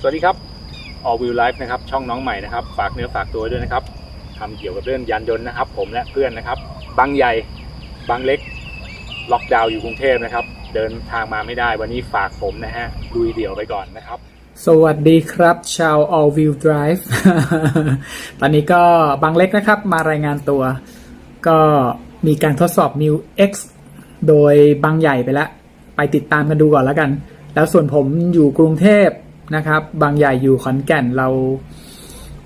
สวัสดีครับ All Wheel Life นะครับช่องน้องใหม่นะครับฝากเนื้อฝากตัวด้วยนะครับทำเกี่ยวกับเรื่องยานยนต์นะครับ ผมและเพื่อนนะครับ บางใหญ่บางเล็ก ล็อกดาวน์อยู่กรุงเทพนะครับ เดินทางมาไม่ได้วันนี้ฝากผมนะฮะลุยเดี่ยวไปก่อนนะครับ สวัสดีครับ ชาว All Wheel Drive ตอนนี้ก็บางเล็กนะครับ มารายงานตัว ก็มีการทดสอบ New X โดยบางใหญ่ไปแล้ว ไปติดตามกันดูก่อนแล้วกัน แล้วส่วนผมอยู่กรุงเทพ นะครับ บางใหญ่อยู่ขอนแก่นเรา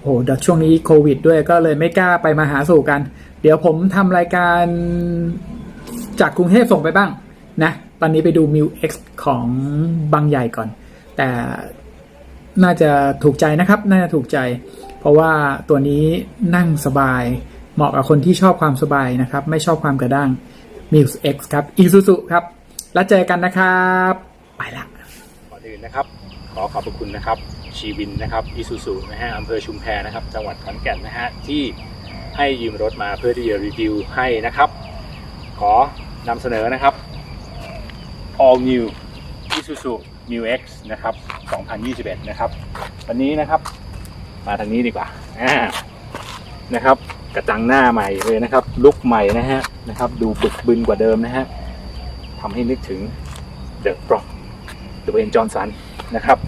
โหเดี๋ยวช่วงนี้โควิด ด้วยก็เลยไม่กล้าไปมาหาสู่กัน เดี๋ยวผมทำรายการจากกรุงเทพส่งไปบ้างนะ ตอนนี้ไปดู m ิ X ของบางใหญ่ก่อน แต่น่าจะถูกใจนะครับ น่าจะถูกใจ เพราะว่าตัวนี้นั่งสบาย เหมาะกับคนที่ชอบความสบายนะครับ ไม่ชอบความกระด้าง m ิ X ครับ Isuzu ครับ แล้วเจอกันนะครับ ไปละก่อนอื่นนะครับ ขอขอบพระคุณนะครับชีวินนะครับอิซูซูนะฮะอำเภอชุมแพนะครับ จังหวัดขอนแก่นนะฮะที่ให้ยืมรถมาเพื่อที่จะรีวิวให้นะครับ ขอนำเสนอนะครับ All New Isuzu New X นะครับ 2021 นะครับ วันนี้นะครับ มาทางนี้ดีกว่าอ่านะครับ กระจังหน้าใหม่เลยนะครับ ลุกใหม่นะฮะนะครับ ดูบึกบึนกว่าเดิมนะฮะทำให้นึกถึง The Rock ดเวนจอห์นสันนะครับ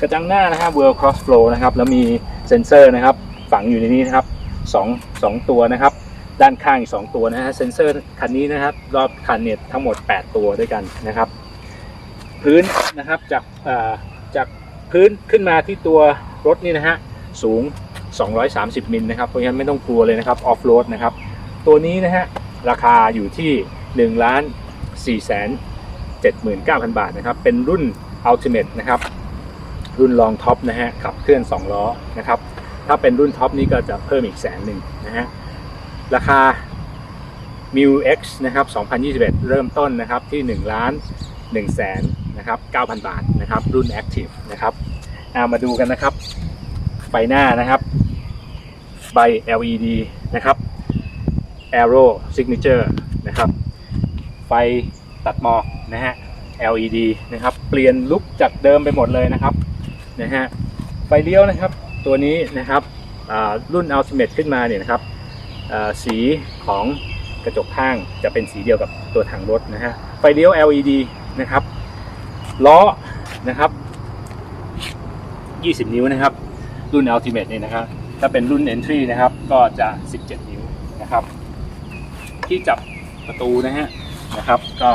กระจังหน้านะครับ World Cross Flow นะครับแล้วมีเซ็นเซอร์นะครับฝังอยู่ในนี้นะครับสองสองตัวนะครับ ด้านข้างอีกสองตัวนะฮะเซ็นเซอร์คันนี้นะครับรอบคันเนี่ยทั้งหมด 8 ตัวด้วยกันนะครับ พื้นนะครับจากเอ่อจากพื้นขึ้นมาที่ตัวรถนี่นะฮะสูง 230 มิลนะครับเพราะฉะนั้นไม่ต้องกลัวเลยนะครับออฟโรดนะครับ ตัวนี้นะฮะราคาอยู่ที่1ล้าน4แสน 79,000 บาทนะครับ เป็นรุ่น Ultimate นะครับ รุ่นรองท็อปนะฮะ ขับเคลื่อน 2 ล้อนะครับ ถ้าเป็นรุ่นท็อปนี้ก็จะเพิ่มอีกแสนหนึ่งนะฮะ ราคา m u X นะครับ 2021 เริ่มต้นนะครับที่ 1 ล้าน1แสนนะครับ 9,000 บาทนะครับ รุ่น Active นะครับเอามาดูกันนะครับ ไฟหน้านะครับ ใบ LED นะครับ Aero Signature นะครับ ไฟตัดหมอก นะฮะ LED นะครับ เปลี่ยนลุคจากเดิมไปหมดเลยนะครับนะฮะไฟเลี้ยวนะครับตัวนี้นะครับรุ่น Ultimate ขึ้นมาเนี่ยนะครับสีของกระจกข้างจะเป็นสีเดียวกับตัวถังรถนะฮะไฟเลี้ยว LED นะครับล้อนะครับ 20 นิ้วนะครับ รุ่น Ultimate เนี่ยนะครับ ถ้าเป็นรุ่น Entry นะครับ ก็จะ 17 นิ้วนะครับ ที่จับประตูนะฮะนะครับ ก็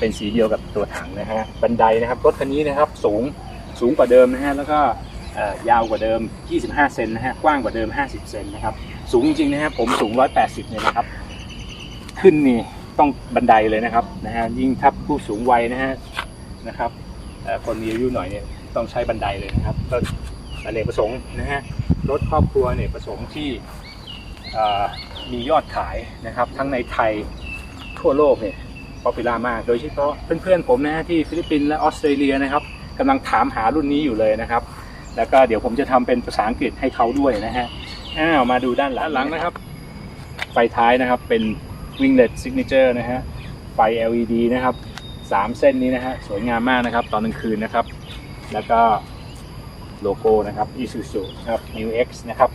เป็นสีเดียวกับตัวถังนะฮะบันไดนะครับรถคันนี้นะครับสูงสูงกว่าเดิมนะฮะแล้วก็ยาวกว่าเดิม 25 เซนนะฮะกว้างกว่าเดิม 50 เซนนะครับสูงจริงๆนะฮะผมสูง 180เนี่ยนะครับ ขึ้นนี่ต้องบันไดเลยนะครับนะฮะยิ่งถ้าผู้สูงวัยนะฮะนะครับคนมีอายุหน่อยเนี่ยต้องใช้บันไดเลยนะครับก็อเนกประสงค์นะฮะรถครอบครัวเนี่ยประสงค์ที่มียอดขายนะครับ ทั้งในไทยทั่วโลกเนี่ย ป๊อปปูล่ามาก โดยเฉพาะเพื่อนๆผมนะฮะที่ฟิลิปปินส์และออสเตรเลียนะครับกำลังถามหารุ่นนี้อยู่เลยนะครับ แล้วก็เดี๋ยวผมจะทำเป็นภาษาอังกฤษให้เขาด้วยนะฮะอ้าวมาดูด้านหลังหลังนะครับ ไฟท้ายนะครับเป็น winglet signature นะฮะไฟ LED นะครับสามเส้นนี้นะฮะสวยงามมากนะครับ ตอนกลางคืนนะครับ แล้วก็โลโก้นะครับ Isuzu นะครับ New X นะครับ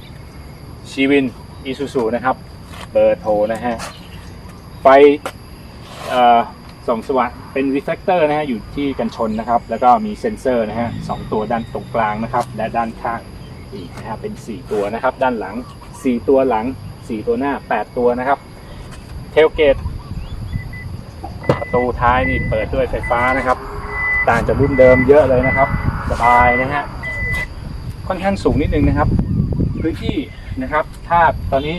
ชีวิน Isuzu นะครับ เบอร์โทรนะฮะไฟ ส่องสว่างเป็น reflector นะฮะอยู่ที่กันชนนะครับ แล้วก็มีเซ็นเซอร์นะฮะสองตัวด้านตรงกลางนะครับ และด้านข้างอีกนะฮะเป็น 4 ตัวนะครับ ด้านหลัง 4 ตัวหลัง 4 ตัวหน้า 8 ตัวนะครับ เทลเกตประตูท้ายนี่เปิดด้วยไฟฟ้านะครับ ต่างจากรุ่นเดิมเยอะเลยนะครับ สบายนะฮะค่อนข้างสูงนิดนึงนะครับ พื้นที่นะครับ ถ้าตอนนี้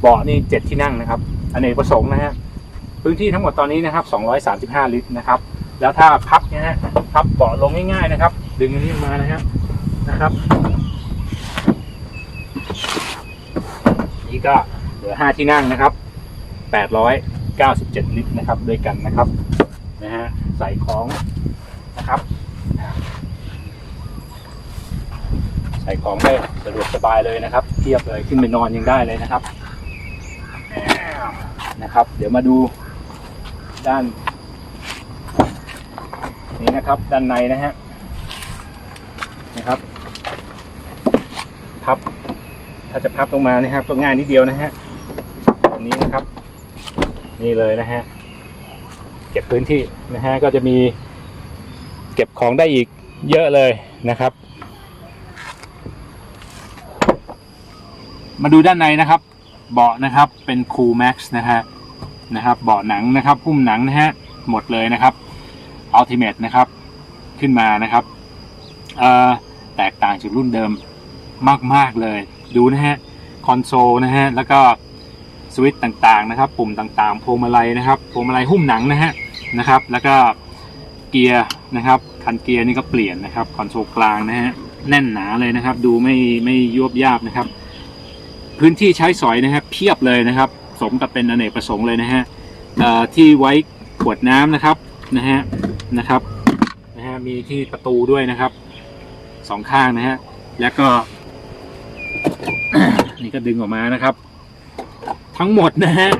เบาะนี่เจ็ดที่นั่งนะครับอเนกประสงค์นะฮะ พื้นที่ทั้งหมดตอนนี้นะครับ 235 ลิตรนะครับ แล้วถ้าพับนะฮะพับเบาะลงง่ายๆนะครับ ดึงอันนี้มานะฮะนะครับ นี่ก็เหลือ 5 ที่นั่งนะครับ 897 ลิตรนะครับด้วยกันนะครับนะฮะใส่ของนะครับ ใส่ของได้สะดวกสบายเลยนะครับเทียบเลยขึ้นไปนอนยังได้เลยนะครับนะครับ เดี๋ยวมาดู ด้าน นี้นะครับ ด้านในนะฮะนะครับ พับ ถ้าจะพับลงมานะครับก็ง่ายนิดเดียวนะฮะตรงนี้นะครับ นี่เลยนะฮะเก็บพื้นที่นะฮะก็จะมีเก็บของได้อีกเยอะเลยนะครับ มาดูด้านในนะครับ เบาะนะครับเป็น Cool Max นะฮะ นะครับเบาะหนังนะครับหุ้มหนังนะฮะหมดเลยนะครับ Ultimate นะครับขึ้นมานะครับแตกต่างจากรุ่นเดิมมาก ๆ เลยดูนะฮะคอนโซลนะฮะแล้วก็สวิตช์ต่างๆนะครับ ปุ่มต่างๆพวงมาลัยนะครับพวงมาลัยหุ้มหนังนะฮะนะครับ แล้วก็เกียร์นะครับคันเกียร์นี่ก็เปลี่ยนนะครับคอนโซลกลางนะฮะแน่นหนาเลยนะครับ ดูไม่ไม่ยวบยาบนะครับ พื้นที่ใช้สอยนะครับ เพียบเลยนะครับ สมกับเป็นอเนกประสงค์เลยนะฮะที่ไว้ขวดน้ำนะครับนะฮะนะครับนะฮะมีที่ประตูด้วยนะครับสองข้างนะฮะแล้วก็นี่ก็ดึงออกมานะครับ ทั้งหมดนะฮะ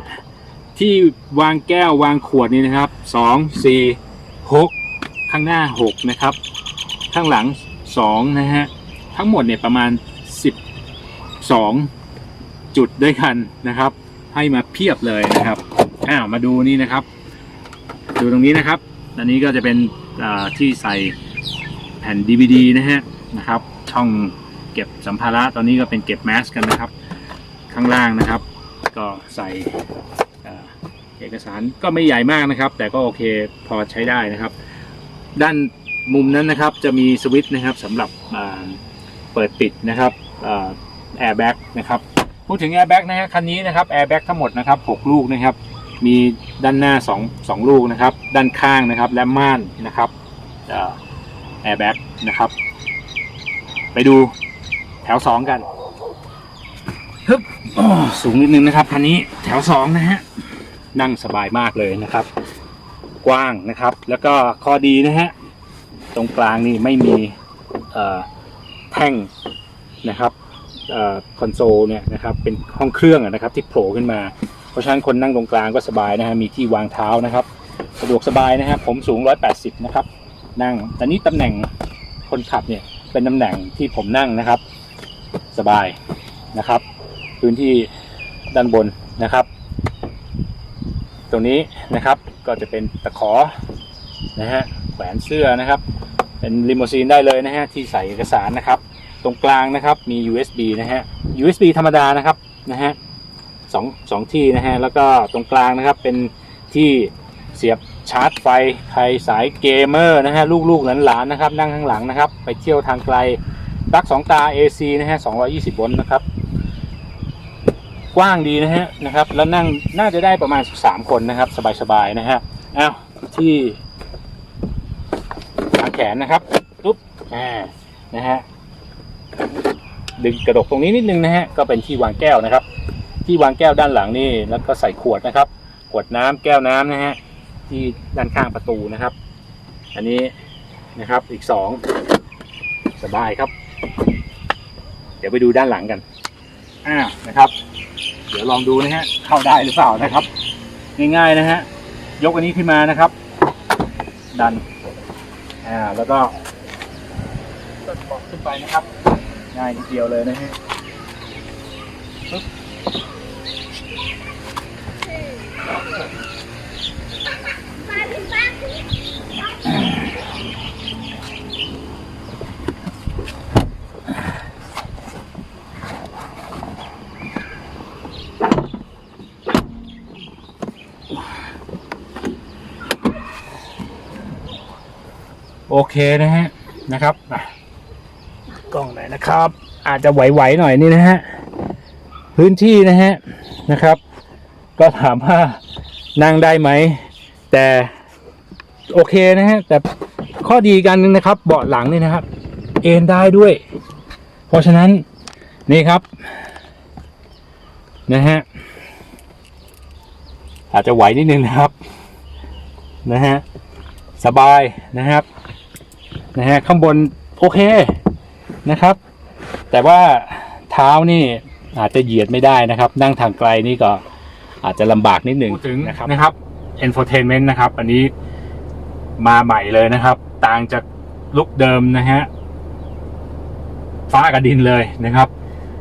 ที่วางแก้ววางขวดนี่นะครับสองสี่หกข้างหน้าหกนะครับ ข้างหลังสองนะฮะทั้งหมดเนี่ยประมาณสิบสองจุดด้วยกันนะครับ ให้มาเพียบเลยนะครับอ้าวมาดูนี่นะครับ ดูตรงนี้นะครับ อันนี้ก็จะเป็นที่ใส่แผ่น DVD นะฮะนะครับ ช่องเก็บสัมภาระตอนนี้ก็เป็นเก็บแมสกันนะครับ ข้างล่างนะครับ ก็ใส่เอกสารก็ไม่ใหญ่มากนะครับ แต่ก็โอเคพอใช้ได้นะครับ ด้านมุมนั้นนะครับจะมีสวิตช์นะครับสำหรับเปิดปิดนะครับแอร์แบ็กนะครับ พูดถึงแอร์แบ็กนะฮะคันนี้นะครับแอร์แบ็กทั้งหมดนะครับ6ลูกนะครับ มีด้านหน้า2 2ลูกนะครับ ด้านข้างนะครับและม่านนะครับแอร์แบ็กนะครับ ไปดูแถว 2 กันฮึบสูงนิดนึงนะครับคันนี้แถว 2 นะฮะนั่งสบายมากเลยนะครับ กว้างนะครับ แล้วก็ข้อดีนะฮะตรงกลางนี่ไม่มีแท่งนะครับ คอนโซลเนี่ยนะครับเป็นห้องเครื่องนะครับที่โผล่ขึ้นมา เพราะฉะนั้นคนนั่งตรงกลางก็สบายนะฮะมีที่วางเท้านะครับ สะดวกสบายนะฮะผมสูง 180 นะครับ นั่งแต่นี้ตำแหน่งคนขับเนี่ยเป็นตำแหน่งที่ผมนั่งนะครับ สบายนะครับ พื้นที่ด้านบนนะครับ ตรงนี้นะครับก็จะเป็นตะขอนะฮะแขวนเสื้อนะครับ เป็นลิมูซีนได้เลยนะฮะที่ใส่เอกสารนะครับ ตรงกลางนะครับมี USB นะฮะ USB ธรรมดานะครับนะฮะสองสองที่นะฮะแล้วก็ตรงกลางนะครับเป็นที่เสียบชาร์จไฟใครสายเกมเมอร์นะฮะลูกๆหลานๆนะครับ นั่งข้างหลังนะครับ ไปเที่ยวทางไกลปลั๊กสองตา AC นะฮะ220โวลต์นะครับ กว้างดีนะฮะนะครับ แล้วนั่งน่าจะได้ประมาณสามคนนะครับ สบายๆนะฮะอ้าวที่ขาแขนนะครับปุ๊บอ่านะฮะ ดึงกระดกตรงนี้นิดนึงนะฮะก็เป็นที่วางแก้วนะครับ ที่วางแก้วด้านหลังนี่แล้วก็ใส่ขวดนะครับ ขวดน้ำแก้วน้ำนะฮะที่ด้านข้างประตูนะครับ อันนี้นะครับอีกสองสบายครับ เดี๋ยวไปดูด้านหลังกันอ่านะครับ เดี๋ยวลองดูนะฮะเข้าได้หรือเปล่านะครับ ง่ายๆนะฮะยกอันนี้ขึ้นมานะครับ ดันอ่าแล้วก็กดบาะขึ้นไปนะครับ ง่ายนิดเดียวเลยนะฮะโอเคนะฮะนะครับ นอยนะครับ อาจจะไหวๆหน่อยนี่นะฮะพื้นที่นะฮะนะครับ ก็ถามว่านั่งได้ไหม แต่โอเคนะฮะแต่ข้อดีกันนึงนะครับ เบาะหลังนี่นะครับ เอนได้ด้วย เพราะฉะนั้นนี่ครับนะฮะอาจจะไหวนิดนึงนะครับนะฮะสบายนะครับนะฮะข้างบนโอเคนะครับ แต่ว่าเท้านี่อาจจะเหยียดไม่ได้นะครับ นั่งทางไกลนี่ก็อาจจะลำบากนิดหนึ่งถึงนะครับนะครับ entertainment นะครับ อันนี้มาใหม่เลยนะครับ ต่างจากลุคเดิมนะฮะฟ้ากับดินเลยนะครับ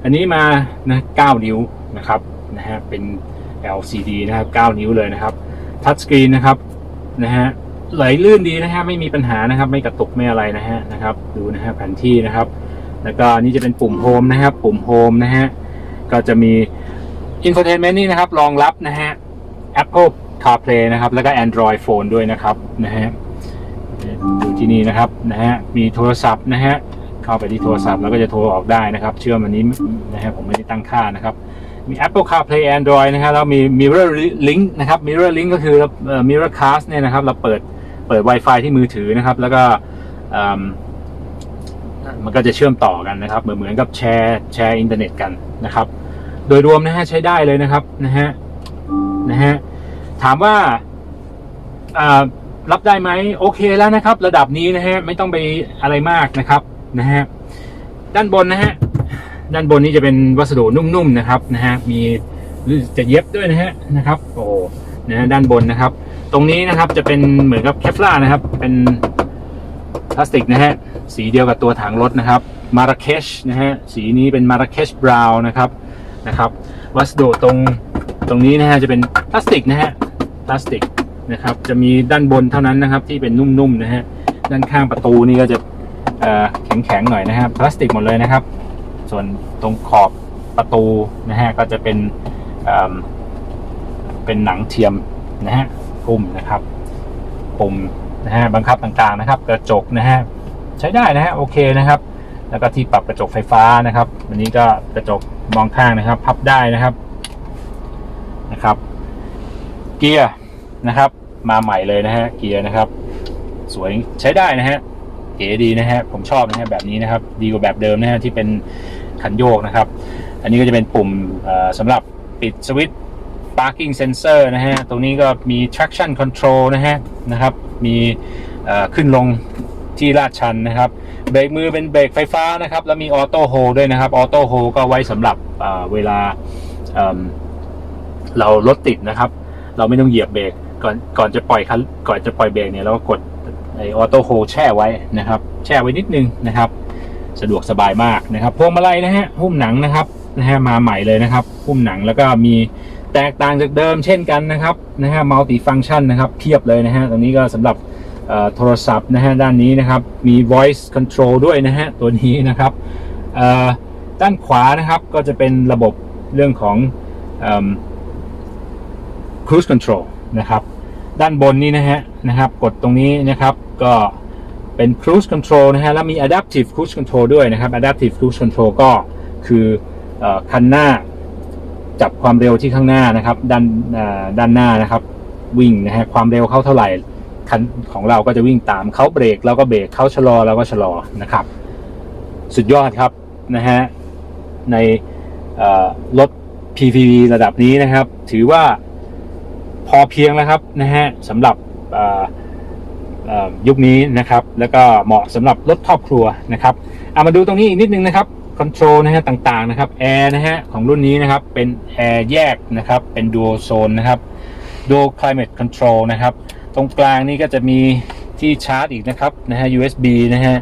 อันนี้มานะ9นิ้วนะครับนะฮะเป็น LCD นะครับ 9 นิ้วเลยนะครับทัชสกรีนนะครับนะฮะไหลลื่นดีนะฮะไม่มีปัญหานะครับ ไม่กระตุกไม่อะไรนะฮะนะครับ ดูนะฮะแผนที่นะครับ แล้วก็นี่จะเป็นปุ่มโฮมนะครับ ปุ่มโฮมนะฮะ ก็จะมี Infotainment นี่นะครับ รองรับนะฮะ Apple CarPlay นะครับ แล้วก็ Android Phone ด้วยนะครับนะฮะดูที่นี่นะครับนะฮะ มีโทรศัพท์นะฮะ เข้าไปที่โทรศัพท์แล้วก็จะโทรออกได้นะครับ เชื่อมอันนี้นะฮะผมไม่ได้ตั้งค่านะครับ มี Apple CarPlay Android นะฮะแล้วมี Mirror Link นะครับ Mirror Link ก็คือ Mirror Cast เนี่ยนะครับ เราเปิดเปิด Wi-Fi ที่มือถือนะครับ แล้วก็ มันก็จะเชื่อมต่อกันนะครับเหมือนเหมือนกับแชร์แชร์อินเทอร์เน็ตกันนะครับ โดยรวมนะฮะใช้ได้เลยนะครับนะฮะนะฮะถามว่าอ่ารับได้ไหมโอเคแล้วนะครับ ระดับนี้นะฮะไม่ต้องไปอะไรมากนะครับนะฮะด้านบนนะฮะด้านบนนี้จะเป็นวัสดุนุ่มๆนะครับนะฮะมีจะเย็บด้วยนะฮะนะครับ โอ้นะฮะด้านบนนะครับ ตรงนี้นะครับจะเป็นเหมือนกับเคฟลานะครับ เป็น ลาสติกนะฮะ สีเดียวกับตัวถังรถนะครับมาราเคชนะฮะ สีนี้เป็นมาราเคชบราวน์นะครับนะครับ วัสดุตรงตรงนี้นะฮะจะเป็นพลาสติกนะฮะพลาสติกนะครับ จะมีด้านบนเท่านั้นนะครับที่เป็นนุ่มๆนะฮะด้านข้างประตูนี่ก็จะแข็งๆหน่อยนะครับพลาสติกหมดเลยนะครับ ส่วนตรงขอบประตูนะฮะก็จะเป็นเเป็นหนังเทียมนะฮะปุ่มนะครับปุ่ม นะฮะบังคับต่างๆนะครับ กระจกนะฮะใช้ได้นะฮะโอเคนะครับ แล้วก็ที่ปรับกระจกไฟฟ้านะครับอันนี้ก็กระจกมองข้างนะครับ พับได้นะครับนะครับ เกียร์นะครับ มาใหม่เลยนะฮะเกียร์นะครับ สวยใช้ได้นะฮะเก๋ดีนะฮะผมชอบนะฮะแบบนี้นะครับ ดีกว่าแบบเดิมนะฮะที่เป็นคันโยกนะครับ อันนี้ก็จะเป็นปุ่มสำหรับปิดสวิตช์ parking sensor นะฮะ ตรงนี้ก็มี traction control นะฮะนะครับ มีขึ้นลงที่ลาดชันนะครับ เบรกมือเป็นเบรกไฟฟ้านะครับ แล้วมีออโต้โฮด้วยนะครับออโต้โฮก็ไว้สำหรับเวลาเเรารถติดนะครับ เราไม่ต้องเหยียบเบรกก่อนก่อนจะปล่อยคันก่อนจะปล่อยเบรกเนี่ยเราก็กดไอออโต้โฮแช่ไว้นะครับ แช่ไว้นิดนึงนะครับ สะดวกสบายมากนะครับพวงมาลัยนะฮะหุ้มหนังนะครับนะฮะมาใหม่เลยนะครับ หุ้มหนังแล้วก็มี แตกต่างจากเดิมเช่นกันนะครับนะฮะมัลติฟังชันนะครับเพียบเลยนะฮะตรงนี้ก็สำหรับโทรศัพท์นะฮะด้านนี้นะครับมี voice control ด้วยนะฮะตัวนี้นะครับด้านขวานะครับก็จะเป็นระบบเรื่องของอ cruise control นะครับด้านบนนี้นะฮะนะครับกดตรงนี้นะครับก็เป็น cruise control นะฮะแล้วมี adaptive cruise control ด้วยนะครับ adaptive cruise control ก็คืออคันหน้า จับความเร็วที่ข้างหน้านะครับ ด้านด้านหน้านะครับ วิ่งนะฮะความเร็วเข้าเท่าไหร่คันของเราก็จะวิ่งตามเขาเบรกเราก็เบรกเขาชะลอเราก็ชะลอนะครับ สุดยอดครับนะฮะในรถ PPV ระดับนี้นะครับ ถือว่าพอเพียงแล้วครับนะฮะสำหรับยุคนี้นะครับ แล้วก็เหมาะสำหรับรถครอบครัวนะครับเอามาดูตรงนี้อีกนิดนึงนะครับ คอนโทรลนะฮะต่างๆนะครับแอร์นะฮะของรุ่นนี้นะครับเป็นแอร์แยกนะครับเป็น dual zone นะครับ dual climate control นะครับตรงกลางนี่ก็จะมีที่ชาร์จอีกนะครับนะฮะ USB นะฮะ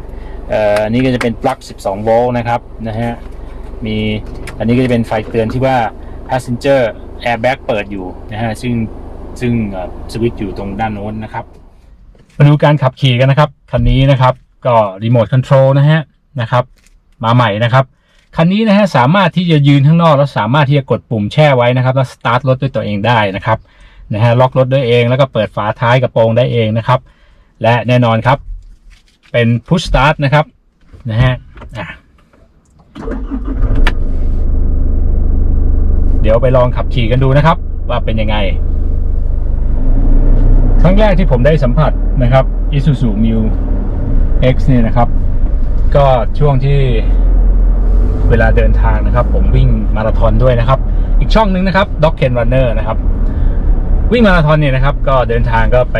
เอ่ออันนี้ก็จะเป็นปลั๊ก 12 โวลต์นะครับนะฮะมีอันนี้ก็จะเป็นไฟเตือนที่ว่า passenger airbag เปิดอยู่นะฮะซึ่งซึ่งสวิตช์อยู่ตรงด้านโน้นนะครับมาดูการขับขี่กันนะครับคันนี้นะครับก็รีโมทคอนโทรลนะฮะนะครับ มาใหม่นะครับ คันนี้นะฮะสามารถที่จะยืนข้างนอก แล้วสามารถที่จะกดปุ่มแช่ไว้นะครับ แล้วสตาร์ทรถด้วยตัวเองได้นะครับนะฮะล็อกรถด้วยเอง แล้วก็เปิดฝาท้ายกระโปรงได้เองนะครับ และแน่นอนครับ เป็น push start นะครับนะฮะอะเดี๋ยวไปลองขับขี่กันดูนะครับ ว่าเป็นยังไง ครั้งแรกที่ผมได้สัมผัสนะครับ Isuzu Mu X เนี่ยนะครับ ก็ช่วงที่เวลาเดินทางนะครับ ผมวิ่งมาราธอนด้วยนะครับ อีกช่องหนึงนะครับ Dog Ken Runner นะครับ วิ่งมาราธอนเนี่ยนะครับ ก็เดินทางก็ไป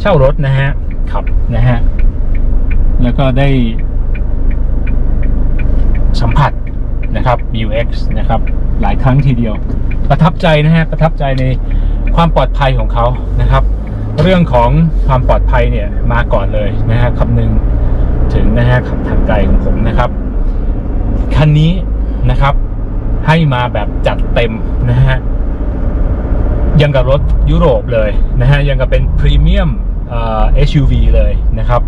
เช่ารถนะฮะขับนะฮะแล้วก็ได้สัมผัสนะครับ U X นะครับ หลายครั้งทีเดียว ประทับใจนะฮะประทับใจในความปลอดภัยของเขานะครับ เรื่องของความปลอดภัยเนี่ยมาก่อนเลยนะฮะคำนึง ถึงนะฮะขับทางไกลของผมนะครับ คันนี้นะครับ ให้มาแบบจัดเต็มนะฮะยังกับรถยุโรปเลยนะฮะยังกับเป็นพรีเมียมเอ่อ SUV เลยนะครับ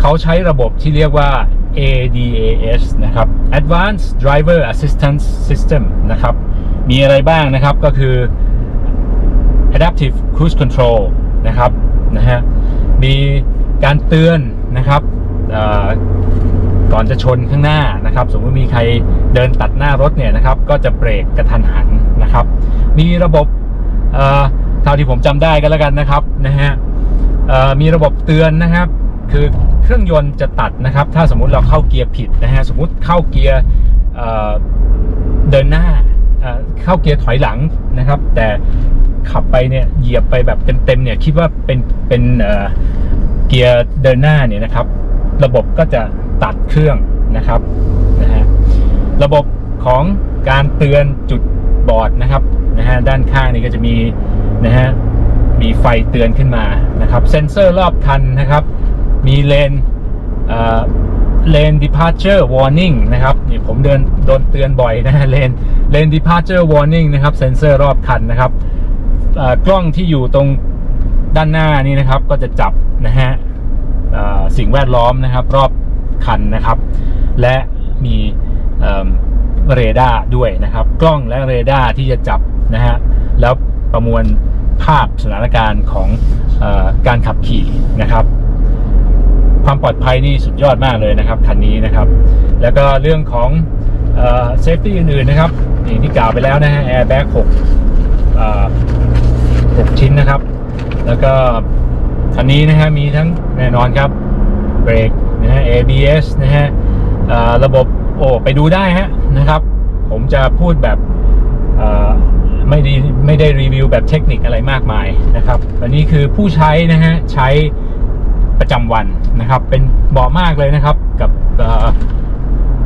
เขาใช้ระบบที่เรียกว่า ADAS นะครับ Advanced Driver Assistance System นะครับ มีอะไรบ้างนะครับก็คือ Adaptive Cruise Control นะครับนะฮะมีการเตือนนะครับ ก่อนจะชนข้างหน้านะครับ สมมติมีใครเดินตัดหน้ารถเนี่ยนะครับ ก็จะเบรกกระทันหันนะครับ มีระบบเท่าที่ผมจำได้กันแล้วกันนะครับนะฮะมีระบบเตือนนะครับ คือเครื่องยนต์จะตัดนะครับ ถ้าสมมุติเราเข้าเกียร์ผิดนะฮะสมมุติเข้าเกียร์เดินหน้าเข้าเกียร์ถอยหลังนะครับ แต่ขับไปเนี่ยเหยียบไปแบบเต็มๆเนี่ยคิดว่าเป็นเป็นเเกียร์เดินหน้าเนี่ยนะครับ ระบบก็จะตัดเครื่องนะครับนะฮะระบบของการเตือนจุดบอดนะครับนะฮะด้านข้างนี่ก็จะมีนะฮะมีไฟเตือนขึ้นมานะครับเซ็นเซอร์รอบคันนะครับ มีเลนเอ่อเลน departure warning นะครับนี่ผมเดินโดนเตือนบ่อยนะฮะเลนเลน departure warning นะครับเซ็นเซอร์รอบคันนะครับเอ่อกล้องที่อยู่ตรงด้านหน้านี่นะครับก็จะจับนะฮะ สิ่งแวดล้อมนะครับ รอบคันนะครับ และมีเรดาร์ด้วยนะครับ กล้องและเรดาร์ที่จะจับนะฮะแล้วประมวลภาพสถานการณ์ของอการขับขี่นะครับ ความปลอดภัยนี่สุดยอดมากเลยนะครับคันนี้นะครับ แล้วก็เรื่องของเซฟตี้อื่นๆนะครับนี่ที่กล่าวไปแล้วนะฮะแอร์แบ็กหกหกชิ้นนะครับ แล้วก็ คันนี้นะฮะมีทั้งแน่นอนครับเบรกนะฮะ ABS นะฮะระบบโอ้ไปดูได้ฮะนะครับ ผมจะพูดแบบไม่ได้ไม่ได้รีวิวแบบเทคนิคอะไรมากมายนะครับ อันนี้คือผู้ใช้นะฮะใช้ประจำวันนะครับ เป็นเบาะมากเลยนะครับกับ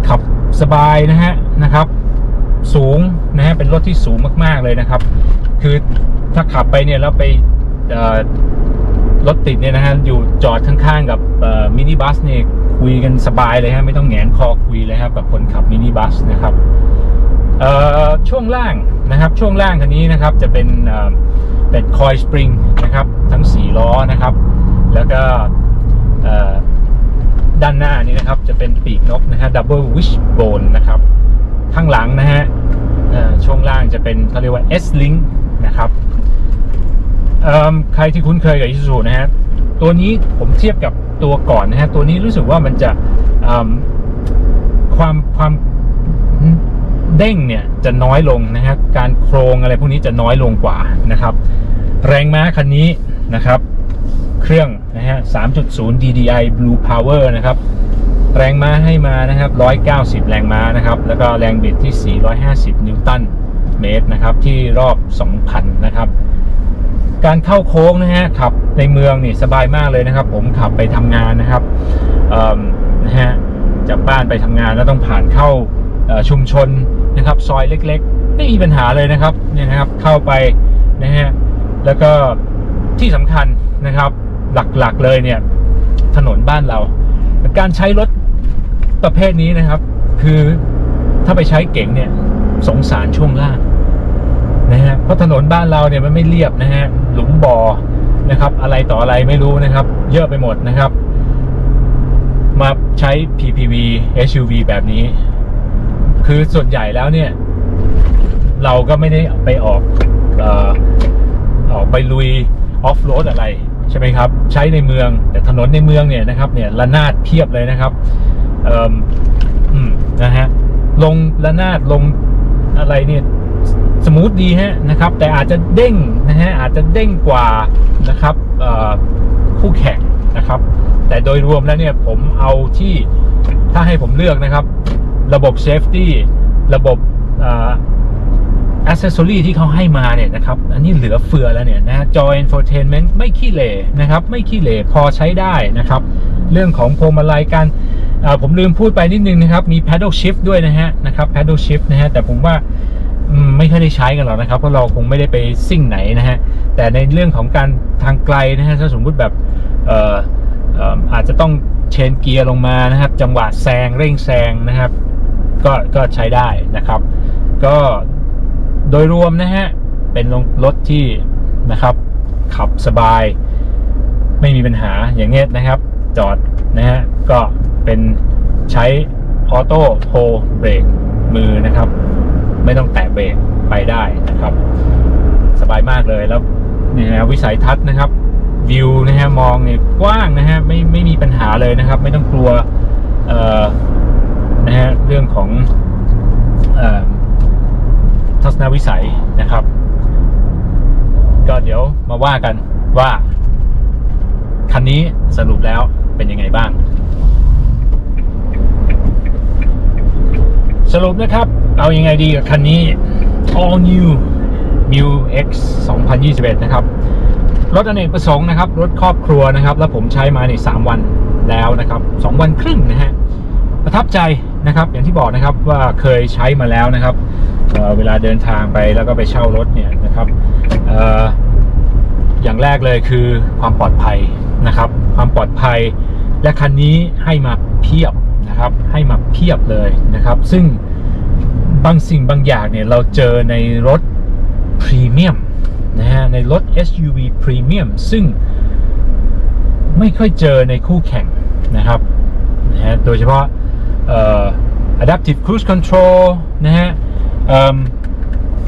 ขับสบายนะฮะนะครับ สูงนะฮะเป็นรถที่สูงมากๆเลยนะครับ คือถ้าขับไปเนี่ยแล้วไป รถติดเนี่ยนะฮะอยู่จอดข้างๆ กับมินิบัสเนี่ยคุยกันสบายเลยฮะไม่ต้องแงนคอคุยเลยครับกับคนขับมินิบัสนะครับช่วงล่างนะครับช่วงล่างคันนี้นะครับจะเป็นเป็นคอยสปริงนะครับทั้ง 4 ล้อนะครับ แล้วก็ด้านหน้านี่นะครับจะเป็นปีกนกนะฮะดับเบิลวิชโบนนะครับข้างหลังนะฮะช่วงล่างจะเป็นเขาเรียกว่า S-Link นะครับ ใครที่คุ้นเคยกับ Isuzu นะฮะตัวนี้ผมเทียบกับตัวก่อนนะฮะตัวนี้รู้สึกว่ามันจะความความเด้งเนี่ยจะน้อยลงนะฮะการโครงอะไรพวกนี้จะน้อยลงกว่านะครับ แรงม้าคันนี้นะครับ เครื่องนะฮะ 3.0 DDI Blue Power นะครับ แรงม้าให้มานะครับ 190 แรงม้านะครับ แล้วก็แรงบิดที่ 450 นิวตันเมตรนะครับ ที่รอบ 2,000 นะครับ การเข้าโค้งนะฮะขับในเมืองนี่สบายมากเลยนะครับ ผมขับไปทำงานนะครับนะฮะจากบ้านไปทำงานแล้วต้องผ่านเข้าชุมชนนะครับ ซอยเล็กๆ ไม่มีปัญหาเลยนะครับเนี่ยนะครับเข้าไปนะฮะแล้วก็ที่สำคัญนะครับหลักๆเลยเนี่ยถนนบ้านเรา การใช้รถประเภทนี้นะครับ คือถ้าไปใช้เก่งเนี่ยสงสารช่วงล่าง นะฮะเพราะถนนบ้านเราเนี่ยมันไม่เรียบนะฮะหลุมบ่อนะครับ อะไรต่ออะไรไม่รู้นะครับ เยอะไปหมดนะครับ มาใช้ PPV SUV แบบนี้ คือส่วนใหญ่แล้วเนี่ย เราก็ไม่ได้ไปออกออกไปลุยออฟโรดอะไรใช่ไหมครับ ใช้ในเมืองแต่ถนนในเมืองเนี่ยนะครับ เนี่ยระนาดเพียบเลยนะครับนะฮะลงระนาดลงอะไรเนี่ย สมูทดีฮะนะครับ แต่อาจจะเด้งนะฮะอาจจะเด้งกว่านะครับคู่แข่งนะครับ แต่โดยรวมแล้วเนี่ยผมเอาที่ถ้าให้ผมเลือกนะครับ ระบบเซฟตี้ระบบอ่ออ c เซสซอรีที่เขาให้มาเนี่ยนะครับ อันนี้เหลือเฟือแล้วเนี่ยนะจอย infotainment ไม่ขี้เหร่นะครับ ไม่ขี้เหร่พอใช้ได้นะครับ เรื่องของพวงมาลัยการเอ่อผมลืมพูดไปนิดนึงนะครับ มี paddle shift ด้วยนะฮะนะครับ paddle shift นะฮะแต่ผมว่า ไม่ค่อยได้ใช้กันหรอกนะครับเพราะเราคงไม่ได้ไปซิ่งไหนนะฮะแต่ในเรื่องของการทางไกลนะฮะถ้าสมมุติแบบเอ่ออออาจจะต้องเชนเกียร์ลงมานะครับ จังหวะแซงเร่งแซงนะครับ ก็ก็ใช้ได้นะครับ ก็โดยรวมนะฮะเป็นรถที่นะครับขับสบาย ไม่มีปัญหาอย่างเงี้ยนะครับ จอดนะฮะก็เป็นใช้ออโต้โฮเบรกมือนะครับ ไม่ต้องแตะเบรกไปได้นะครับ สบายมากเลยแล้วนี่นะวิสัยทัศน์นะครับ วิวนะฮะมองเนี่ยกว้างนะฮะไม่ไม่มีปัญหาเลยนะครับ ไม่ต้องกลัวเอ่อนะฮะเรื่องของเอ่อทัศนวิสัยนะครับ ก็เดี๋ยวมาว่ากันว่า คันนี้สรุปแล้วเป็นยังไงบ้าง สรุปนะครับ เอายังไงดีกับคันนี้ all new Mu X 2021 นะครับ รถอเนกประสงค์นะครับ รถครอบครัวนะครับ แล้วผมใช้มาใน3วันแล้วนะครับ 2 วันครึ่งนะฮะ ประทับใจนะครับ อย่างที่บอกนะครับว่าเคยใช้มาแล้วนะครับเเวลาเดินทางไปแล้วก็ไปเช่ารถเนี่ยนะครับอย่างแรกเลยคือความปลอดภัยนะครับ ความปลอดภัยและคันนี้ให้มาเพียบนะครับ ให้มาเพียบเลยนะครับ ซึ่ง บางสิ่งบางอย่างเนี่ย เราเจอในรถพรีเมียมนะฮะ ในรถ SUV พรีเมียมซึ่งไม่ค่อยเจอในคู่แข่งนะครับนะฮะโดยเฉพาะอ่อ adaptive cruise control นะฮะ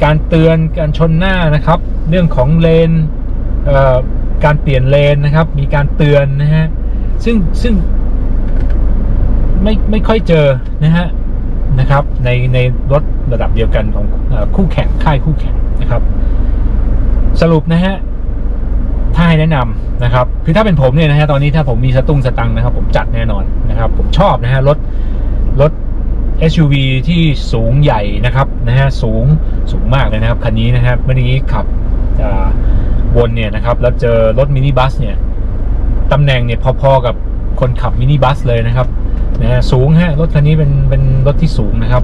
การเตือนการชนหน้านะครับ เรื่องของเลนเการเปลี่ยนเลนนะครับ มีการเตือนนะฮะ ซึ่งซึ่งไม่ไม่ค่อยเจอนะฮะ นะครับ ในในรถระดับเดียวกันของอคู่แข่งค่ายคู่แข่งนะครับ สรุปนะฮะถ้าให้แนะนำนะครับคือถ้าเป็นผมเนี่ยนะฮะตอนนี้ถ้าผมมีสตุ้งสตังนะครับ ผมจัดแน่นอนนะครับ ผมชอบนะฮะรถรถ SUV ที่สูงใหญ่นะครับนะฮะสูงสูงมากเลยนะครับคันนี้นะครับเมื่อกี้ขับวนเนี่ยนะครับแล้วเจอรถมินิบัสเนี่ยตำแหน่งเนี่ยพอๆกับคนขับมินิบัสเลยนะครับ นะฮะสูงฮะรถคันนี้เป็นเป็นรถที่สูงนะครับ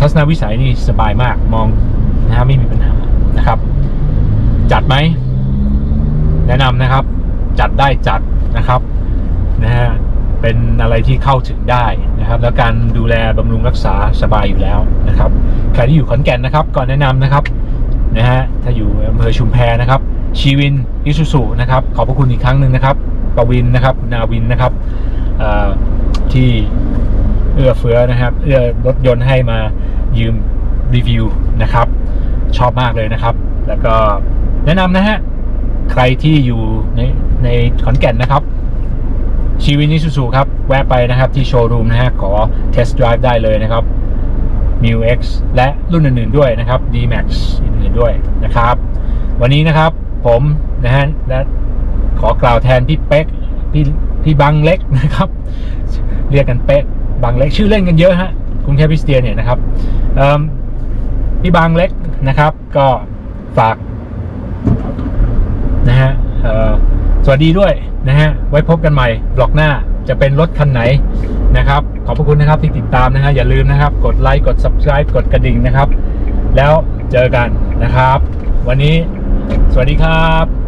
ทัศนวิสัยนี่สบายมากมองนะฮะไม่มีปัญหานะครับ จัดไหมแนะนำนะครับ จัดได้จัดนะครับนะฮะเป็นอะไรที่เข้าถึงได้นะครับ แล้วการดูแลบำรุงรักษาสบายอยู่แล้วนะครับใครที่อยู่ขอนแก่นนะครับก็แนะนำนะครับนะฮะถ้าอยู่อำเภอชุมแพนะครับชีวินอิสุสุนะครับ ขอบพระคุณอีกครั้งหนึ่งนะครับปวินนะครับนาวินนะครับเอ่อ ที่เอื้อเฟื้อนะครับ เอื้อรถยนต์ให้มายืมรีวิวนะครับ ชอบมากเลยนะครับ แล้วก็แนะนำนะฮะ ใครที่อยู่ในในขอนแก่นนะครับ ชีวินิสุสุครับ แวะไปนะครับที่โชว์รูมนะฮะ ขอเทสต์ drive ได้เลยนะครับ m u X และรุ่นอื่นๆด้วยนะครับ D Max อื่นๆด้วยนะครับ วันนี้นะครับผมนะฮะและขอกล่าวแทนพี่เป๊กพี่พี่บังเล็กนะครับ เรียกกันเป๊กบังเล็กชื่อเล่นกันเยอะฮะกรุงเทพคริสเตียเนี่ยนะครับพี่บังเล็กนะครับ ก็ฝากนะฮะสวัสดีด้วยนะฮะไว้พบกันใหม่บล็อกหน้าจะเป็นรถคันไหนนะครับ ขอบพระคุณนะครับที่ติดตามนะฮะอย่าลืมนะครับ กดไลค์กด subscribe กดกระดิ่งนะครับ แล้วเจอกันนะครับ วันนี้สวัสดีครับ